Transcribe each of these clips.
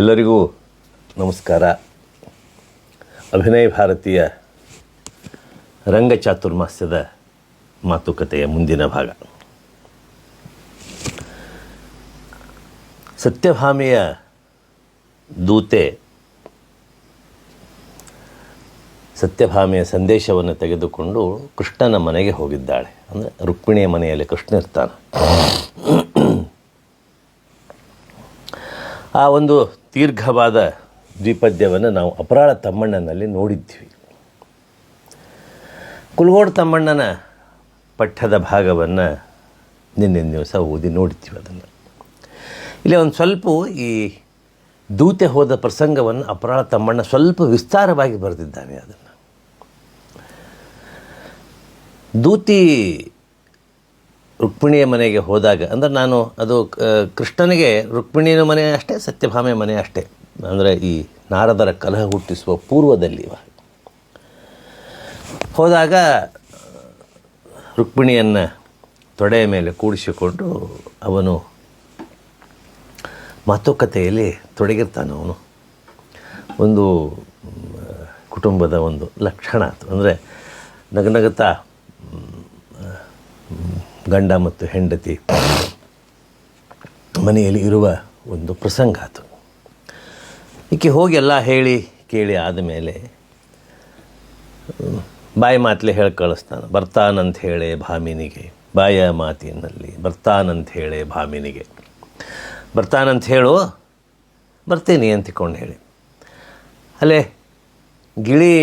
ಎಲ್ಲರಿಗೂ ನಮಸ್ಕಾರ. ಅಭಿನಯ ಭಾರತೀಯ ರಂಗ ಚಾತುರ್ಮಾಸ್ಯದ ಮಾತುಕತೆಯ ಮುಂದಿನ ಭಾಗ. ಸತ್ಯಭಾಮೆಯ ದೂತೆ ಸತ್ಯಭಾಮೆಯ ಸಂದೇಶವನ್ನು ತೆಗೆದುಕೊಂಡು ಕೃಷ್ಣನ ಮನೆಗೆ ಹೋಗಿದ್ದಾಳೆ. ಅಂದರೆ ರುಕ್ಮಿಣಿಯ ಮನೆಯಲ್ಲಿ ಕೃಷ್ಣ ಇರ್ತಾನೆ. ಆ ಒಂದು ದೀರ್ಘವಾದ ದ್ವಿಪದ್ಯವನ್ನು ನಾವು ಅಪರಾಳ ತಮ್ಮಣ್ಣನಲ್ಲಿ ನೋಡಿದ್ವಿ. ಕುಲ್ಗೋಡ್ ತಮ್ಮಣ್ಣನ ಪಠ್ಯದ ಭಾಗವನ್ನು ನಿನ್ನೆ ದಿವಸ ಓದಿ ನೋಡಿದ್ವಿ ಅದನ್ನು. ಇಲ್ಲಿ ಒಂದು ಸ್ವಲ್ಪ ಈ ದೂತೆ ಹೋದ ಪ್ರಸಂಗವನ್ನು ಅಪರಾಳ ತಮ್ಮಣ್ಣ ಸ್ವಲ್ಪ ವಿಸ್ತಾರವಾಗಿ ಬರೆದಿದ್ದಾನೆ ಅದನ್ನು. ದೂತಿ ರುಕ್ಮಿಣಿಯ ಮನೆಗೆ ಹೋದಾಗ, ಅಂದರೆ ನಾನು ಅದು ಕೃಷ್ಣನಿಗೆ ರುಕ್ಮಿಣಿಯ ಮನೆ ಅಷ್ಟೇ ಸತ್ಯಭಾಮೆಯ ಮನೆ ಅಷ್ಟೇ. ಅಂದರೆ ಈ ನಾರದರ ಕಲಹ ಹುಟ್ಟಿಸುವ ಪೂರ್ವದಲ್ಲಿ. ಹೋದಾಗ, ರುಕ್ಮಿಣಿಯನ್ನು ತೊಡೆಯ ಮೇಲೆ ಕೂಡಿಸಿಕೊಂಡು ಅವನು ಮಾತುಕತೆಯಲ್ಲಿ ತೊಡಗಿರ್ತಾನೆ ಅವನು. ಒಂದು ಕುಟುಂಬದ ಒಂದು ಲಕ್ಷಣ. ಅದು ಅಂದರೆ ನಗನಗುತ್ತಾ ಗಂಡ ಮತ್ತು ಹೆಂಡತಿ ಮನೆಯಲ್ಲಿ ಇರುವ ಒಂದು ಪ್ರಸಂಗ ಅದು. ಈಕೆ ಹೋಗಿ ಎಲ್ಲ ಹೇಳಿ ಕೇಳಿ ಆದಮೇಲೆ ಬಾಯಿ ಮಾತಲೆ ಹೇಳಿ ಕಳಿಸ್ತಾನೆ, ಬರ್ತಾನಂತ ಹೇಳಿ ಭಾಮಿನಿಗೆ, ಬಾಯ ಮಾತಿನಲ್ಲಿ ಬರ್ತಾನಂತ ಹೇಳಿ ಭಾಮಿನಿಗೆ. ಬರ್ತಾನಂತ ಹೇಳು, ಬರ್ತೀನಿ ಅಂತಿಕೊಂಡು ಹೇಳಿ. ಅಲ್ಲೇ ಗಿಳಿ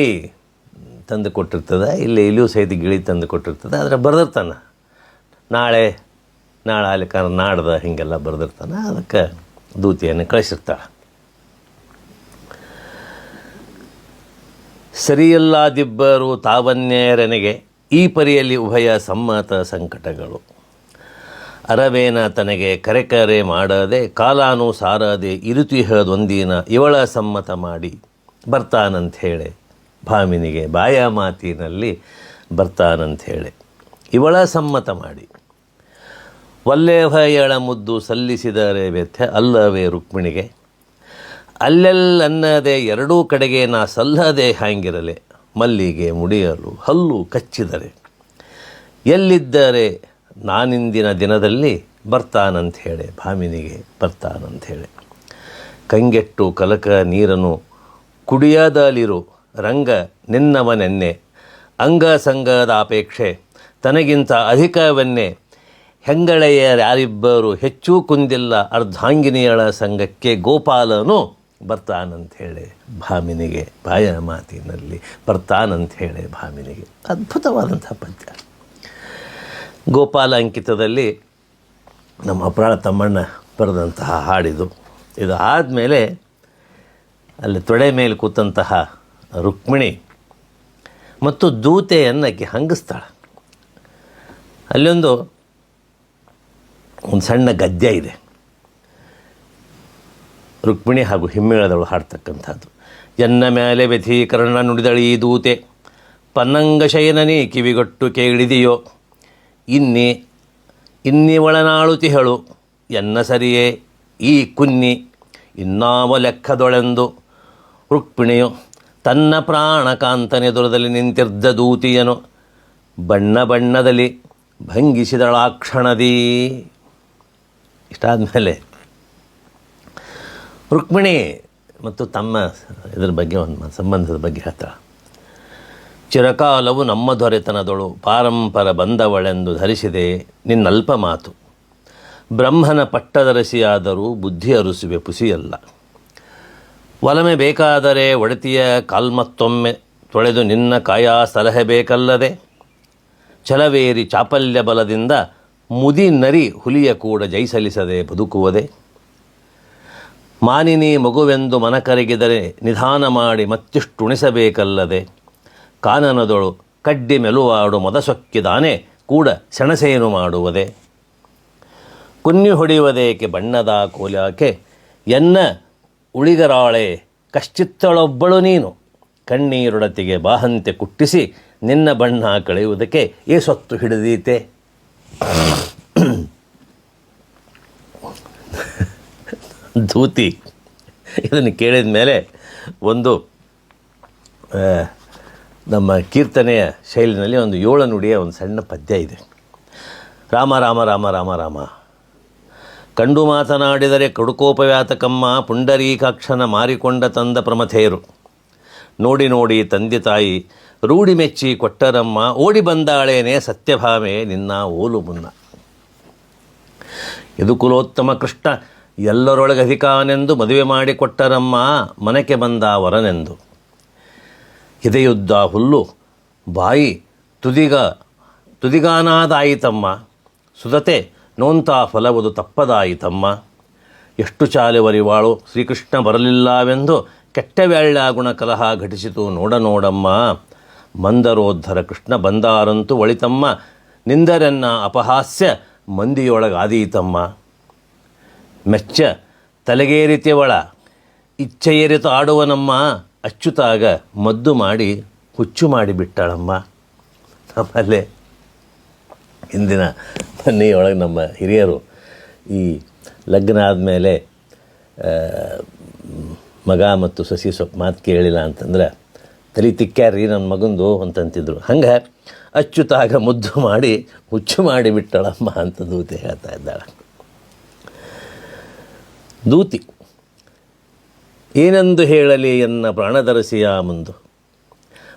ತಂದು ಕೊಟ್ಟಿರ್ತದೆ, ಇಲ್ಲಿ ಇಲ್ಲಿಯೂ ಸಹಿತ ಗಿಳಿ ತಂದು ಕೊಟ್ಟಿರ್ತದೆ, ಆದರೆ ಬರೆದಿರ್ತಾನೆ. ನಾಳೆ ನಾಳೆ ಅಲ್ಲಿ ನಾಡ್ದ ಹೀಗೆಲ್ಲ ಬರೆದಿರ್ತಾನೆ, ಅದಕ್ಕೆ ದೂತಿಯನ್ನು ಕಳಿಸಿರ್ತಾಳೆ. ಸರಿಯಲ್ಲಾದಿಬ್ಬರು ತಾವನ್ಯರನೆಗೆ ಈ ಪರಿಯಲ್ಲಿ ಉಭಯ ಸಮ್ಮತ ಸಂಕಟಗಳು. ಅರವೇನ ತನಗೆ ಕರೆಕರೆ ಮಾಡದೆ ಕಾಲಾನುಸಾರದೆ ಇರುತಿಹದೊಂದಿನ ಇವಳ ಸಮ್ಮತ ಮಾಡಿ ಬರ್ತಾನಂತ ಹೇಳಿ. ಭಾಮಿನಿಗೆ ಬಾಯ ಮಾತಿನಲ್ಲಿ ಬರ್ತಾನಂತ ಹೇಳಿ. ಇವಳ ಸಮ್ಮತ ಮಾಡಿ. ವಲ್ಲೇಭಯಳ ಮುದ್ದು ಸಲ್ಲಿಸಿದರೆ ವ್ಯಥೆ ಅಲ್ಲವೇ ರುಕ್ಮಿಣಿಗೆ. ಅಲ್ಲೆಲ್ಲನ್ನದೆ ಎರಡೂ ಕಡೆಗೆ ನಾ ಸಲ್ಲದೆ ಹಾಂಗಿರಲೆ ಮಲ್ಲಿಗೆ ಮುಡಿಯಲು ಹಲ್ಲು ಕಚ್ಚಿದರೆ. ಎಲ್ಲಿದ್ದರೆ ನಾನಿಂದಿನ ದಿನದಲ್ಲಿ ಬರ್ತಾನಂತ ಹೇಳೆ, ಭಾಮಿನಿಗೆ ಬರ್ತಾನಂತ ಹೇಳಿ. ಕಂಗೆಟ್ಟು ಕಲಕ ನೀರನು, ಕುಡಿಯದಲಿರು ರಂಗ ನಿನ್ನವನೆನ್ನೆ ಅಂಗ ಸಂಗದ ಅಪೇಕ್ಷೆ ತನಗಿಂತ ಅಧಿಕವನ್ನೇ ಹೆಂಗಳೆಯರ್ಯಾರಿಬ್ಬರು ಹೆಚ್ಚು ಕುಂದಿಲ್ಲ ಅರ್ಧಾಂಗಿನಿಯಳ ಸಂಘಕ್ಕೆ ಗೋಪಾಲನು ಬರ್ತಾನಂಥೇಳಿ ಭಾಮಿನಿಗೆ ಬಾಯ ಮಾತಿನಲ್ಲಿ ಬರ್ತಾನಂಥೇಳಿ ಭಾಮಿನಿಗೆ. ಅದ್ಭುತವಾದಂಥ ಪದ್ಯ. ಗೋಪಾಲ ಅಂಕಿತದಲ್ಲಿ ನಮ್ಮ ಅಪರಾಳ ತಮ್ಮಣ್ಣ ಬರೆದಂತಹ ಹಾಡಿದು, ಇದು ಆದಮೇಲೆ ಅಲ್ಲಿ ತೊಡೆ ಮೇಲೆ ಕೂತಂತಹ ರುಕ್ಮಿಣಿ ಮತ್ತು ದೂತೆಯನ್ನು ಹಂಗಿಸ್ತಾಳೆ. ಅಲ್ಲೊಂದು ಒಂದು ಸಣ್ಣ ಗದ್ಯ ಇದೆ. ರುಕ್ಮಿಣಿ ಹಾಗೂ ಹಿಮ್ಮೇಳದವಳು ಹಾಡ್ತಕ್ಕಂಥದ್ದು. ಎನ್ನ ಮೇಲೆ ವ್ಯಥೀಕರಣ ನುಡಿದಳಿ ದೂತೆ. ಪನ್ನಂಗ ಶಯನನೇ ಕಿವಿಗೊಟ್ಟು ಕೇಳಿದೆಯೋ. ಇನ್ನಿ ಇನ್ನಿವಳನಾಳುತಿಹಳು ಎನ್ನ ಸರಿಯೇ ಈ ಕುನ್ನಿ. ಇನ್ನಾವ ಲೆಕ್ಕದೊಳೆಂದು. ರುಕ್ಮಿಣಿಯು ತನ್ನ ಪ್ರಾಣಕಾಂತನೆದುರದಲ್ಲಿ ನಿಂತಿದ್ದ ದೂತಿಯನು. ಬಣ್ಣ ಬಣ್ಣದಲ್ಲಿ ಭಂಗಿಸಿದಳಾಕ್ಷಣದೀ ಇಷ್ಟಾದಮೇಲೆ ರುಕ್ಮಿಣಿ ಮತ್ತು ತಮ್ಮ ಇದರ ಬಗ್ಗೆ ಒಂದು ಸಂಬಂಧದ ಬಗ್ಗೆ ಹೇಳ್ತಾಳೆ. ಚಿರಕಾಲವು ನಮ್ಮ ದೊರೆತನದೊಳು ಪಾರಂಪರ ಬಂದವಳೆಂದು ಧರಿಸಿದೆ ನಿನ್ನಲ್ಪ ಮಾತು. ಬ್ರಹ್ಮನ ಪಟ್ಟದರಸಿಯಾದರೂ ಬುದ್ಧಿ ಅರುಸುವೆ ಪುಸಿಯಲ್ಲ. ಒಲಮೆ ಬೇಕಾದರೆ ಒಡತಿಯ ಕಾಲ್ಮತ್ತೊಮ್ಮೆ ತೊಳೆದು ನಿನ್ನ ಕಾಯಾ ಸಲಹೆ ಬೇಕಲ್ಲದೆ. ಛಲವೇರಿ ಚಾಪಲ್ಯ ಬಲದಿಂದ ಮುದಿ ನರಿ ಹುಲಿಯ ಕೂಡ ಜೈಸಲಿಸದೆ ಬದುಕುವುದೇ? ಮಾನಿನಿ ಮಗುವೆಂದು ಮನಕರಗಿದರೆ ನಿಧಾನ ಮಾಡಿ ಮತ್ತಿಷ್ಟುಣಿಸಬೇಕಲ್ಲದೆ ಕಾನನದೊಳು ಕಡ್ಡಿ ಮೆಲುವಾಡು ಮೊದಸೊಕ್ಕಿದಾನೆ ಕೂಡ ಸೆಣಸೇನು ಮಾಡುವುದೇ? ಕುನ್ನಿ ಹೊಡೆಯುವುದೇಕೆ ಬಣ್ಣದ ಕೋಲಾಕೆ? ಎನ್ನ ಉಳಿಗರಾಳೆ, ಕಶ್ಚಿತ್ತಳೊಬ್ಬಳು ನೀನು. ಕಣ್ಣೀರೊಡತಿಗೆ ಬಾಹಂತೆ ಕುಟ್ಟಿಸಿ ನಿನ್ನ ಬಣ್ಣ ಕಳೆಯುವುದಕ್ಕೆ ಏ ಸೊತ್ತು ಹಿಡಿದೀತೆ. ಧೂತಿ, ಇದನ್ನು ಕೇಳಿದ ಮೇಲೆ ಒಂದು ನಮ್ಮ ಕೀರ್ತನೆಯ ಶೈಲಿನಲ್ಲಿ ಒಂದು ಏಳು ನುಡಿಯ ಒಂದು ಸಣ್ಣ ಪದ್ಯ ಇದೆ. ರಾಮ ರಾಮ ರಾಮ ರಾಮ ರಾಮ. ಕಂಡು ಮಾತನಾಡಿದರೆ ಕಡುಕೋಪವ್ಯಾತಕಮ್ಮ, ಪುಂಡರೀಕಾಕ್ಷನ ಮಾರಿಕೊಂಡ ತಂದ ಪ್ರಮಥೇರು. ನೋಡಿ ನೋಡಿ, ತಂದೆ ತಾಯಿ ರೂಢಿ ಮೆಚ್ಚಿ ಕೊಟ್ಟರಮ್ಮ, ಓಡಿ ಬಂದಾಳೇನೆ ಸತ್ಯಭಾಮೆ, ನಿನ್ನ ಓಲು ಮುನ್ನ. ಇದು ಕುಲೋತ್ತಮ ಕೃಷ್ಣ, ಎಲ್ಲರೊಳಗೆ ಅಧಿಕಾನೆಂದು ಮದುವೆ ಮಾಡಿಕೊಟ್ಟರಮ್ಮ ಮನೆಗೆ ಬಂದ ವರನೆಂದು. ಎದೆಯುದ್ದ ಹುಲ್ಲು, ಬಾಯಿ ತುದಿಗ, ತುದಿಗಾನಾದಾಯಿತಮ್ಮ. ಸುಧತೆ, ನೋಂತ ಫಲವುದು ತಪ್ಪದಾಯಿತಮ್ಮ. ಎಷ್ಟು ಚಾಲೆವರಿವಾಳು ಶ್ರೀಕೃಷ್ಣ ಬರಲಿಲ್ಲವೆಂದು ಕೆಟ್ಟವ್ಯಾಳ್ಳ ಗುಣ ಕಲಹ ಘಟಿಸಿತು ನೋಡ ನೋಡಮ್ಮ. ಮಂದರೋದ್ಧರ ಕೃಷ್ಣ ಬಂದಾರಂತೂ ಒಳಿತಮ್ಮ. ನಿಂದರನ್ನ ಅಪಹಾಸ್ಯ ಮಂದಿಯೊಳಗಾದೀತಮ್ಮ. ಮೆಚ್ಚ, ತಲೆಗೇರಿತೆವಳ. ಇಚ್ಛೆಯೇರಿತು ಆಡುವನಮ್ಮ. ಅಚ್ಚುತಾಗ ಮದ್ದು ಮಾಡಿ ಹುಚ್ಚು ಮಾಡಿಬಿಟ್ಟಳಮ್ಮ ಆಮೇಲೆ ಹಿಂದಿನ ಮನೆಯೊಳಗೆ ನಮ್ಮ ಹಿರಿಯರು ಈ ಲಗ್ನ ಆದಮೇಲೆ ಮಗ ಮತ್ತು ಸಸಿ ಸ್ವಲ್ಪ ಮಾತು ಕೇಳಿಲ್ಲ ಅಂತಂದ್ರೆ ತಲೆ ತಿಕ್ಕ್ಯಾರ್ರಿ ನನ್ನ ಮಗಂದು ಅಂತಂತಿದ್ರು. ಹಂಗೆ ಅಚ್ಚುತಾಗ ಮುದ್ದು ಮಾಡಿ ಹುಚ್ಚು ಮಾಡಿ ಬಿಟ್ಟಳಮ್ಮ ಅಂತ ದೂತಿ ಹೇಳ್ತಾ ಇದ್ದಾಳೆ. ದೂತಿ, ಏನೆಂದು ಹೇಳಲಿ ಎನ್ನ ಪ್ರಾಣದರಸಿಯ ಮುಂದು.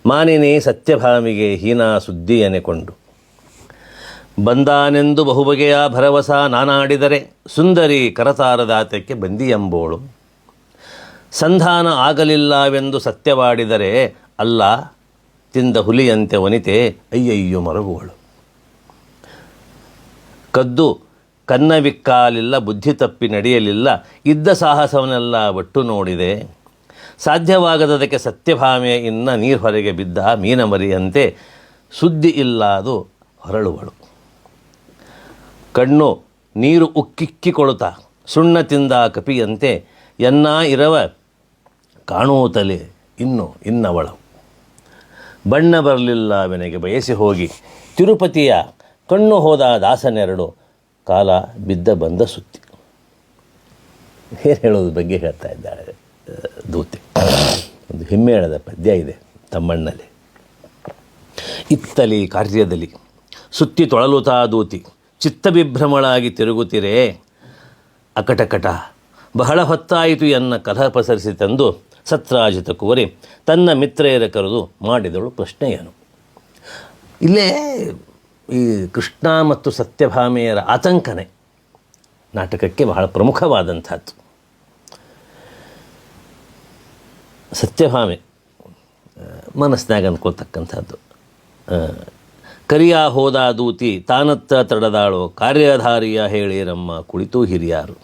ಮಾನಿನಿ ಸತ್ಯಭಾಮಿಗೆ ಸುದ್ದಿ ಸುದ್ದಿಯನೆಕೊಂಡು ಬಂದಾನೆಂದು ಬಹುಬಗೆಯ ಭರವಸ ನಾನಾಡಿದರೆ ಸುಂದರಿ ಕರತಾರದಾತಕ್ಕೆ ಬಂದಿಯಂಬೋಳು. ಸಂಧಾನ ಆಗಲಿಲ್ಲವೆಂದು ಸತ್ಯವಾಡಿದರೆ ಅಲ್ಲ, ತಿಂದ ಹುಲಿಯಂತೆ ವನಿತೆ, ಅಯ್ಯಯ್ಯೋ ಮರಗುಗಳು ಕದ್ದು ಕನ್ನವಿಕ್ಕಾಲಿಲ್ಲ, ಬುದ್ಧಿ ತಪ್ಪಿ ನಡೆಯಲಿಲ್ಲ, ಇದ್ದ ಸಾಹಸವನ್ನೆಲ್ಲ ಒಟ್ಟು ನೋಡಿದೆ. ಸಾಧ್ಯವಾಗದದಕ್ಕೆ ಸತ್ಯಭಾಮೆ ಇನ್ನ ನೀರು ಹೊರಗೆ ಬಿದ್ದ ಮೀನ ಮರಿಯಂತೆ ಸುದ್ದಿ ಇಲ್ಲ ಅದು ಹೊರಳುವಳು. ಕಣ್ಣು ನೀರು ಉಕ್ಕಿಕ್ಕಿಕೊಳುತ್ತ, ಸುಣ್ಣ ತಿಂದ ಕಪಿಯಂತೆ, ಎನ್ನ ಇರವ ಕಾಣುವುತಲೆ ಇನ್ನು ಇನ್ನವಳು. ಬಣ್ಣ ಬರಲಿಲ್ಲ ಅವನಿಗೆ. ಬಯಸಿ ಹೋಗಿ. ತಿರುಪತಿಯ ಕಣ್ಣು ಹೋದ ದಾಸನೆರಡು ಕಾಲ ಬಿದ್ದ ಬಂದ ಸುತ್ತಿ ಏನು ಹೇಳೋದ್ರ ಬಗ್ಗೆ ಹೇಳ್ತಾ ಇದ್ದಾಳೆ, ದೂತಿ? ಒಂದು ಹಿಮ್ಮೇಳದ ಪದ್ಯ ಇದೆ ತಮ್ಮಣ್ಣಲ್ಲಿ. ಇತ್ತಲಿ ಕಾರ್ಯದಲ್ಲಿ ಸುತ್ತಿ ತೊಳಲುತಾ ದೂತಿ ಚಿತ್ತವಿಭ್ರಮಳಾಗಿ ತಿರುಗುತ್ತಿರೇ, ಅಕಟಕಟ ಬಹಳ ಹೊತ್ತಾಯಿತು ಎನ್ನ ಕಲಹ ಪಸರಿಸಿ ತಂದು ಸತ್ರಾಜಿತ ಕುವರಿ ತನ್ನ ಮಿತ್ರೆಯರ ಕರೆದು ಮಾಡಿದಳು ಪ್ರಶ್ನೆಯನು. ಇಲ್ಲೇ ಈ ಕೃಷ್ಣ ಮತ್ತು ಸತ್ಯಭಾಮೆಯರ ಆತಂಕನೆ ನಾಟಕಕ್ಕೆ ಬಹಳ ಪ್ರಮುಖವಾದಂಥದ್ದು. ಸತ್ಯಭಾಮೆ ಮನಸ್ಸಿನಾಗ ಅಂದ್ಕೊಳ್ತಕ್ಕಂಥದ್ದು. ಕರಿಯ ಹೋದ ದೂತಿ, ತಾನತ್ತ ತಡದಾಳು, ಕಾರ್ಯಧಾರಿಯ ಹೇಳಿರಮ್ಮ ಕುಳಿತು ಹಿರಿಯಾರು.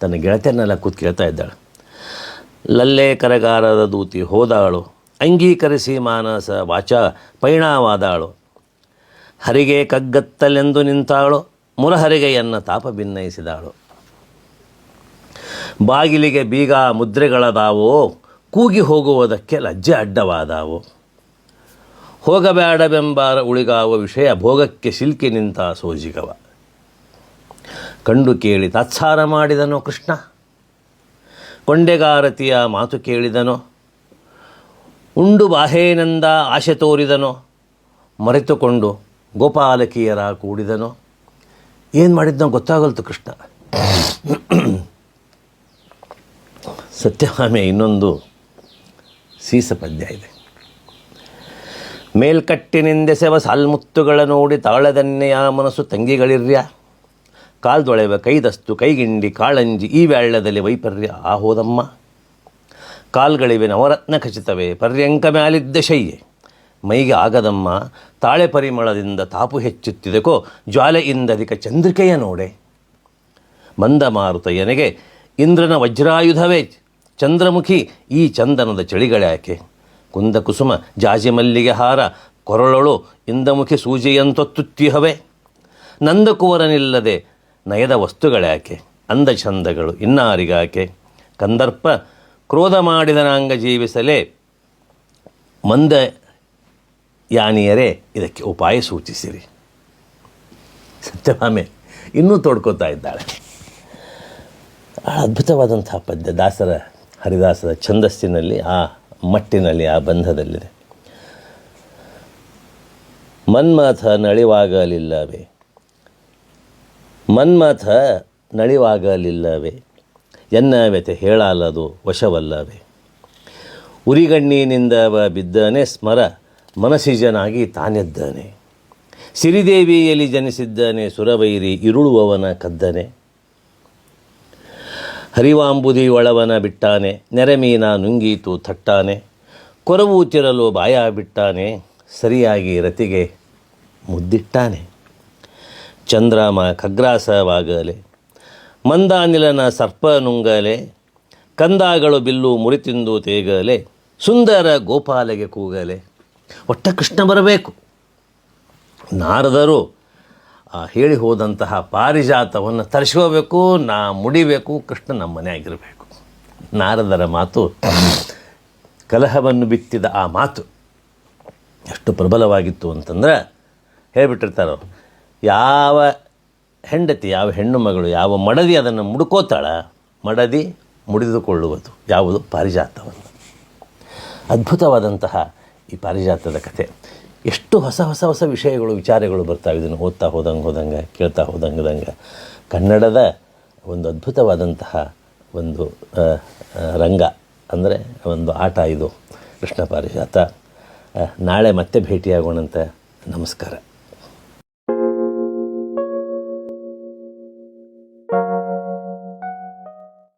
ತನ್ನ ಗೆಳತಿಯನ್ನೆಲ್ಲ ಕೂತ್ ಕೇಳ್ತಾ ಇದ್ದಾಳೆ. ಲಲ್ಲೆ ಕರಗಾರದ ದೂತಿ ಹೋದಾಳು. ಅಂಗೀಕರಿಸಿ ಮಾನಸ ವಾಚ ಪೈಣಾವಾದಾಳು. ಹರಿಗೆ ಕಗ್ಗತ್ತಲೆಂದು ನಿಂತಾಳು. ಮುರಹರಿಗೆಯನ್ನು ತಾಪ ಭಿನ್ನಯಿಸಿದಾಳು ಬಾಗಿಲಿಗೆ ಬೀಗ ಮುದ್ರೆಗಳದಾವೋ, ಕೂಗಿ ಹೋಗುವುದಕ್ಕೆ ಲಜ್ಜೆ ಅಡ್ಡವಾದಾವು. ಹೋಗಬೇಡವೆಂಬಾರ ಉಳಿಗಾವ ವಿಷಯ ಭೋಗಕ್ಕೆ ಸಿಲ್ಕಿ ನಿಂತ ಸೋಜಿಗವ. ಕಂಡು ಕೇಳಿ ತಾತ್ಸಾರ ಮಾಡಿದನೋ ಕೃಷ್ಣ. ಕೊಂಡೆಗಾರತಿಯ ಮಾತು ಕೇಳಿದನೋ. ಉಂಡು ಬಾಹೇನಂದ ಆಶೆ ತೋರಿದನೋ. ಮರೆತುಕೊಂಡು ಗೋಪಾಲಕಿಯರ ಕೂಡಿದನೋ. ಏನು ಮಾಡಿದ್ನೋ ಗೊತ್ತಾಗಲ್ತು ಕೃಷ್ಣ. ಸತ್ಯಭಾಮೆ ಇನ್ನೊಂದು ಸೀಸ ಪದ್ಯ ಇದೆ. ಮೇಲ್ಕಟ್ಟಿನಿಂದೆಸೆವ ಸಾಲ್ಮುತ್ತುಗಳ ನೋಡಿ ತಾಳದನ್ನೆಯ ಮನಸ್ಸು ತಂಗಿಗಳಿರ್ಯ? ಕಾಲ್ದೊಳೆವ ಕೈದಸ್ತು, ಕೈಗಿಂಡಿ, ಕಾಳಂಜಿ ಈ ವ್ಯಾಳ್ಳದಲ್ಲಿ ವೈಪರ್ಯ ಆಹೋದಮ್ಮ ಹೋದಮ್ಮ. ಕಾಲ್ಗಳಿವೆ ನವರತ್ನ ಖಚಿತವೇ, ಪರ್ಯಂಕ ಮ್ಯಾಲಿದ್ದ ಶಯ್ಯೆ ಮೈಗೆ ಆಗದಮ್ಮ, ತಾಳೆ ಪರಿಮಳದಿಂದ ತಾಪು ಹೆಚ್ಚುತ್ತಿದಕೋ ಜ್ವಾಲೆಯಿಂದಧಿಕ ಚಂದ್ರಿಕೆಯ ನೋಡೆ. ಮಂದ ಮಾರುತಯ್ಯನಿಗೆ ಇಂದ್ರನ ವಜ್ರಾಯುಧವೇ, ಚಂದ್ರಮುಖಿ ಈ ಚಂದನದ ಚಳಿಗಳ್ಯಾಕೆ ಕುಂದ ಕುಸುಮ ಜಾಜಿ ಮಲ್ಲಿಗೆ ಹಾರ, ಕೊರಳೊಳು ಇಂದಮುಖಿ ಸೂಜಿಯಂತೊತ್ತುತ್ತಿಹವೆ. ನಂದಕುವರನಿಲ್ಲದೆ ನಯದ ವಸ್ತುಗಳ್ಯಾಕೆ ಅಂದ ಚಂದಗಳು ಇನ್ನಾರಿಗಾಕೆ ಕಂದರ್ಪ ಕ್ರೋಧ ಮಾಡಿದನಾಂಗ ಜೀವಿಸಲೇ ಮಂದ ಯಾನಿಯರೇ ಇದಕ್ಕೆ ಉಪಾಯ ಸೂಚಿಸಿರಿ. ಸತ್ಯಭಾಮೆ ಇನ್ನೂ ತೋಡ್ಕೋತಾ ಇದ್ದಾಳೆ. ಅದ್ಭುತವಾದಂತಹ ಪದ್ಯ ದಾಸರ ಹರಿದಾಸರ ಛಂದಸ್ಸಿನಲ್ಲಿ, ಆ ಮಟ್ಟಿನಲ್ಲಿ, ಆ ಬಂಧದಲ್ಲಿದೆ. ಮನ್ಮಥ ನಳಿವಾಗಲಿಲ್ಲವೇ? ಮನ್ಮಥ ನಳಿವಾಗಲಿಲ್ಲವೇ. ಎನ್ನ ವ್ಯತೆ ಹೇಳಾಲದು ವಶವಲ್ಲವೇ. ಉರಿಗಣ್ಣಿನಿಂದ ಬಿದ್ದಾನೆ ಸ್ಮರ ಮನಸಿಜನಾಗಿ ತಾನೆದ್ದಾನೆ. ಸಿರಿದೇವಿಯಲ್ಲಿ ಜನಿಸಿದ್ದಾನೆ ಸುರವೈರಿ ಇರುಳುವವನ ಕದ್ದನೆ. ಹರಿವಾಂಬುದಿ ಒಳವನ ಬಿಟ್ಟಾನೆ, ನೆರೆಮೀನ ನುಂಗೀತು ತಟ್ಟಾನೆ ಕೊರವು ತಿರಲು ಬಾಯ ಬಿಟ್ಟಾನೆ ಸರಿಯಾಗಿ ರತಿಗೆ ಮುದ್ದಿಟ್ಟಾನೆ. ಚಂದ್ರಾಮ ಖಗ್ರಾಸವಾಗಲೆ. ಮಂದಾನಿಲನ ಸರ್ಪ ನುಂಗಲೆ ಕಂದಾಗಳು ಬಿಲ್ಲು ಮುರಿತಿಂದು ತೇಗಲೆ. ಸುಂದರ ಗೋಪಾಲೆಗೆ ಕೂಗಲೆ. ಒಟ್ಟ ಕೃಷ್ಣ ಬರಬೇಕು. ನಾರದರು ಆ ಹೇಳಿ ಹೋದಂತಹ ಪಾರಿಜಾತವನ್ನು ತರಿಸ್ಕೋಬೇಕು, ನಾ ಮುಡಿಬೇಕು, ಕೃಷ್ಣ ನಮ್ಮ ಮನೆಯಾಗಿರಬೇಕು. ನಾರದರ ಮಾತು, ಕಲಹವನ್ನು ಬಿತ್ತಿದ ಆ ಮಾತು ಎಷ್ಟು ಪ್ರಬಲವಾಗಿತ್ತು ಅಂತಂದ್ರೆ ಹೇಳಿಬಿಟ್ಟಿರ್ತಾರೆ ಅವ್ರು ಯಾವ ಹೆಂಡತಿ, ಯಾವ ಹೆಣ್ಣು ಮಗಳು, ಯಾವ ಮಡದಿ ಅದನ್ನು ಮುಡ್ಕೋತಾಳ, ಮಡದಿ ಮುಡಿದುಕೊಳ್ಳುವುದು ಯಾವುದು ಪಾರಿಜಾತವನ್ನು ಅದ್ಭುತವಾದಂತಹ ಈ ಪಾರಿಜಾತದ ಕಥೆ. ಎಷ್ಟು ಹೊಸ ಹೊಸ ಹೊಸ ವಿಷಯಗಳು, ವಿಚಾರಗಳು ಬರ್ತಾವೆ ಇದನ್ನು ಓದ್ತಾ ಹೋದಂಗೆ ಹೋದಂಗೆ, ಕೇಳ್ತಾ ಹೋದಂಗೆ ಕನ್ನಡದ ಒಂದು ಅದ್ಭುತವಾದಂತಹ ಒಂದು ರಂಗ ಅಂದರೆ ಒಂದು ಆಟ ಇದು. ಕೃಷ್ಣ ಪಾರಿಜಾತ. ನಾಳೆ ಮತ್ತೆ ಭೇಟಿಯಾಗೋಣಂತೆ ನಮಸ್ಕಾರ.